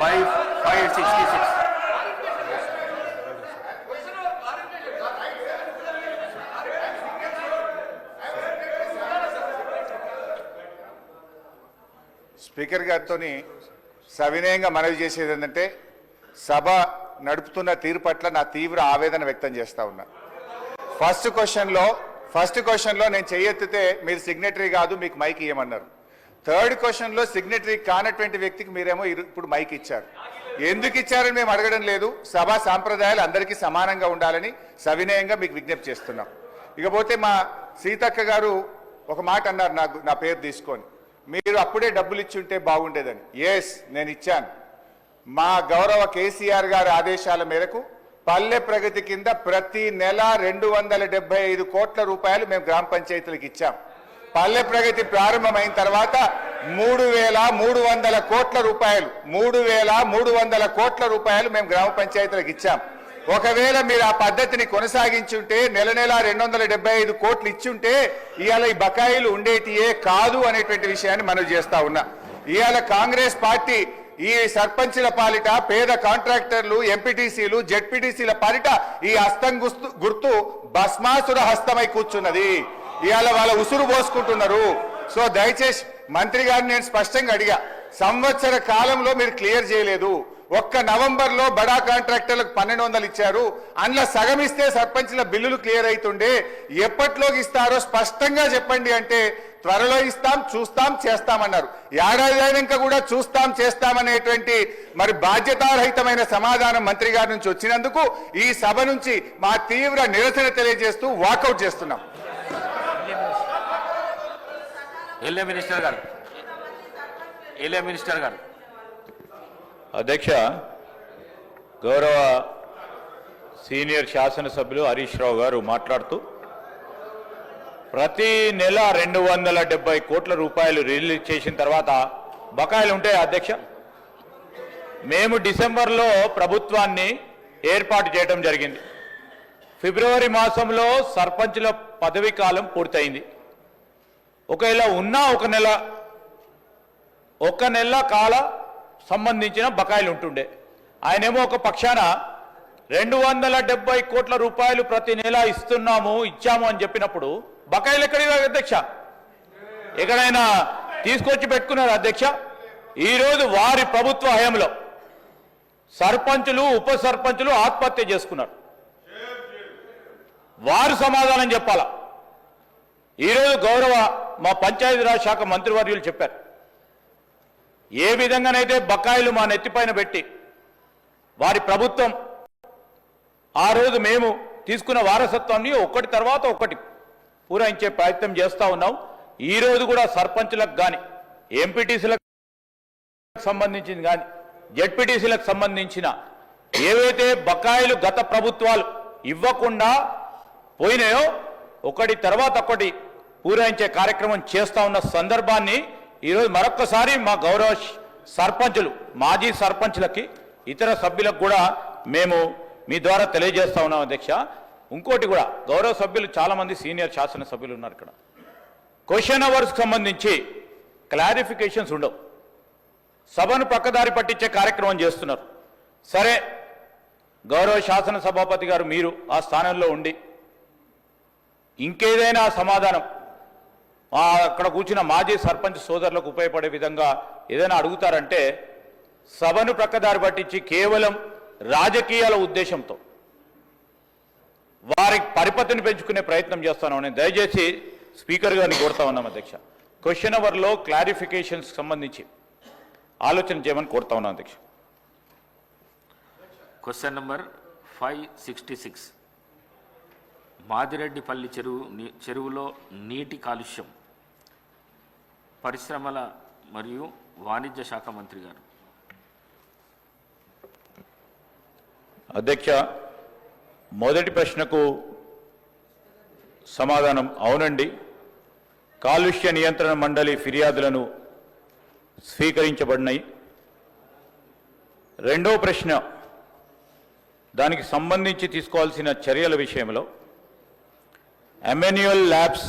Five five sixty six speaker గారితో సవినయంగా మనవి చేసేది ఏంటంటే సభ నడుపుతున్న తీరు పట్ల నా తీవ్ర ఆవేదన వ్యక్తం చేస్తా ఉన్నా. ఫస్ట్ క్వశ్చన్లో ఫస్ట్ క్వశ్చన్లో నేను చెయ్యెత్తితే మీరు సిగ్నటరీ కాదు మీకు మైక్ ఇవ్వమన్నారు థర్డ్ క్వశ్చన్లో సిగ్నటరీ కానటువంటి వ్యక్తికి మీరేమో ఇప్పుడు మైక్ ఇచ్చారు. ఎందుకు ఇచ్చారని మేము అడగడం లేదు. సభా సాంప్రదాయాలు అందరికీ సమానంగా ఉండాలని సవినయంగా మీకు విజ్ఞప్తి చేస్తున్నాం. ఇకపోతే మా సీతక్క గారు ఒక మాట అన్నారు నాకు నా పేరు తీసుకొని. మీరు అప్పుడే డబ్బులు ఇచ్చి ఉంటే బాగుండేదని. ఎస్ నేను ఇచ్చాను. మా గౌరవ కేసీఆర్ గారి ఆదేశాల మేరకు పల్లె ప్రగతి కింద ప్రతి నెల రెండు వందల ఐదు కోట్ల రూపాయలు మేము గ్రామ పంచాయతీలకు ఇచ్చాం. పల్లె ప్రగతి ప్రారంభమైన తర్వాత మూడు వేల మూడు వందల కోట్ల రూపాయలు మూడు వేల మూడు వందల కోట్ల రూపాయలు మేము గ్రామ పంచాయతీలకు ఇచ్చాం. ఒకవేళ మీరు ఆ పద్ధతిని కొనసాగించుంటే నెల నెల రెండు వందల డెబ్బై ఐదు కోట్లు ఇచ్చుంటే ఇవాళ ఈ బకాయిలు ఉండేటియే కాదు అనేటువంటి విషయాన్ని మనం చేస్తా ఉన్నా. ఇవాళ కాంగ్రెస్ పార్టీ ఈ సర్పంచుల పాలిట పేద కాంట్రాక్టర్లు ఎంపీటీసీలు జెడ్పీటీసీల పాలిట ఈ హస్తం గుర్తు భస్మాసుర హస్తమై కూర్చున్నది. ఇవాళ వాళ్ళ ఉసురు పోసుకుంటున్నారు. సో దయచేసి మంత్రి గారిని నేను స్పష్టంగా అడిగా సంవత్సర కాలంలో మీరు క్లియర్ చేయలేదు. ఒక్క నవంబర్లో బడా కాంట్రాక్టర్లకు పన్నెండు వందలు ఇచ్చారు. అందులో సగం ఇస్తే సర్పంచ్ల బిల్లులు క్లియర్ అవుతుండే. ఎప్పట్లోకి ఇస్తారో స్పష్టంగా చెప్పండి అంటే త్వరలో ఇస్తాం చూస్తాం చేస్తామన్నారు. ఏడాది అయినాక కూడా చూస్తాం చేస్తామనేటువంటి మరి బాధ్యతారహితమైన సమాధానం మంత్రి గారి నుంచి వచ్చినందుకు ఈ సభ నుంచి మా తీవ్ర నిరసన తెలియజేస్తూ వాకౌట్ చేస్తున్నాం. ఎల్ఏ మినిస్టర్ గారు. ఎల్ఏ మినిస్టర్ గారు. అధ్యక్ష గౌరవ సీనియర్ శాసనసభ్యులు హరీష్ రావు గారు మాట్లాడుతూ ప్రతి నెల రెండు వందల డెబ్బై కోట్ల రూపాయలు రిలీజ్ చేసిన తర్వాత బకాయిలు ఉంటాయి అధ్యక్ష? మేము డిసెంబర్లో ప్రభుత్వాన్ని ఏర్పాటు చేయడం జరిగింది. ఫిబ్రవరి మాసంలో సర్పంచుల పదవీ కాలం పూర్తయింది. ఒకవేళ ఉన్నా ఒక నెల ఒక నెల కాల సంబంధించిన బకాయిలు ఉంటుండే. ఆయనేమో ఒక పక్షాన రెండు వందల డెబ్బై కోట్ల రూపాయలు ప్రతి నెల ఇస్తున్నాము ఇచ్చాము అని చెప్పినప్పుడు బకాయిలు ఎక్కడివి అధ్యక్ష? ఎక్కడైనా తీసుకొచ్చి పెట్టుకున్నారు అధ్యక్ష? ఈరోజు వారి ప్రభుత్వ హయంలో సర్పంచులు ఉప సర్పంచులు ఆత్మహత్య చేసుకున్నారు. వారు సమాధానం చెప్పాల? ఈరోజు గౌరవ మా పంచాయతీరాజ్ శాఖ మంత్రివర్యులు చెప్పారు. ఏ విధంగానైతే బకాయిలు మా నెత్తిపైన పెట్టి వారి ప్రభుత్వం ఆ రోజు మేము తీసుకున్న వారసత్వాన్ని ఒకటి తర్వాత ఒకటి పూరాయించే ప్రయత్నం చేస్తూ ఉన్నాం. ఈ రోజు కూడా సర్పంచులకు కానీ ఎంపీటీసీలకు సంబంధించింది కానీ జడ్పీటీసీలకు సంబంధించిన ఏవైతే బకాయిలు గత ప్రభుత్వాలు ఇవ్వకుండా పోయినాయో ఒకటి తర్వాత ఒకటి పూరాయించే కార్యక్రమం చేస్తా ఉన్న సందర్భాన్ని ఈరోజు మరొక్కసారి మా గౌరవ సర్పంచులు మాజీ సర్పంచులకి ఇతర సభ్యులకు కూడా మేము మీ ద్వారా తెలియజేస్తా ఉన్నాం అధ్యక్ష. ఇంకోటి కూడా గౌరవ సభ్యులు చాలామంది సీనియర్ శాసన సభ్యులు ఉన్నారు ఇక్కడ. క్వశ్చన్ అవర్స్కి సంబంధించి క్లారిఫికేషన్స్ ఉండవు. సభను పక్కదారి పట్టించే కార్యక్రమం చేస్తున్నారు. సరే గౌరవ శాసన సభాపతి గారు మీరు ఆ స్థానంలో ఉండి ఇంకేదైనా సమాధానం అక్కడ కూర్చున్న మాజీ సర్పంచ్ సోదరులకు ఉపయోగపడే విధంగా ఏదైనా అడుగుతారంటే సభను ప్రక్కదారి పట్టించి కేవలం రాజకీయాల ఉద్దేశంతో వారి పరిపతిని పెంచుకునే ప్రయత్నం చేస్తాను. నేను దయచేసి స్పీకర్ గారిని కోరుతా ఉన్నాం అధ్యక్ష. క్వశ్చన్ అవర్లో క్లారిఫికేషన్స్ సంబంధించి ఆలోచన చేయమని కోరుతా ఉన్నాం అధ్యక్ష. Question number five sixty six. Madireddipalli చెరువు నీ- చెరువులో నీటి కాలుష్యం. పరిశ్రమల మరియు వాణిజ్య శాఖ మంత్రి గారు. అధ్యక్ష మొదటి ప్రశ్నకు సమాధానం అవునండి. కాలుష్య నియంత్రణ మండలి ఫిర్యాదులను స్వీకరించబడినాయి. రెండో ప్రశ్న దానికి సంబంధించి తీసుకోవాల్సిన చర్యల విషయంలో Emmanuel labs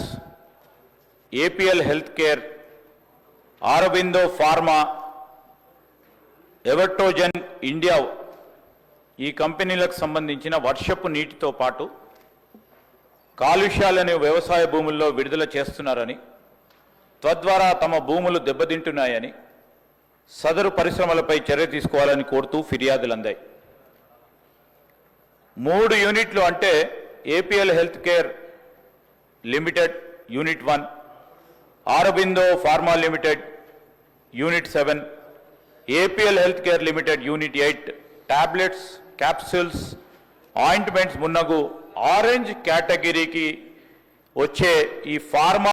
APL health care Aurobindo pharma ఎవర్టోజన్ India ఈ కంపెనీలకు సంబంధించిన వర్షపు నీటితో పాటు కాలుష్యాలను వ్యవసాయ భూముల్లో విడుదల చేస్తున్నారని తద్వారా తమ భూములు దెబ్బతింటున్నాయని సదరు పరిశ్రమలపై చర్య తీసుకోవాలని కోరుతూ ఫిర్యాదులు అందాయి మూడు యూనిట్లు అంటే APL health care limited unit one Aurobindo pharma limited unit seven APL health care limited unit eight tablets capsules ointments మున్నగు ఆరెంజ్ కేటగిరీకి వచ్చే ఈ ఫార్మా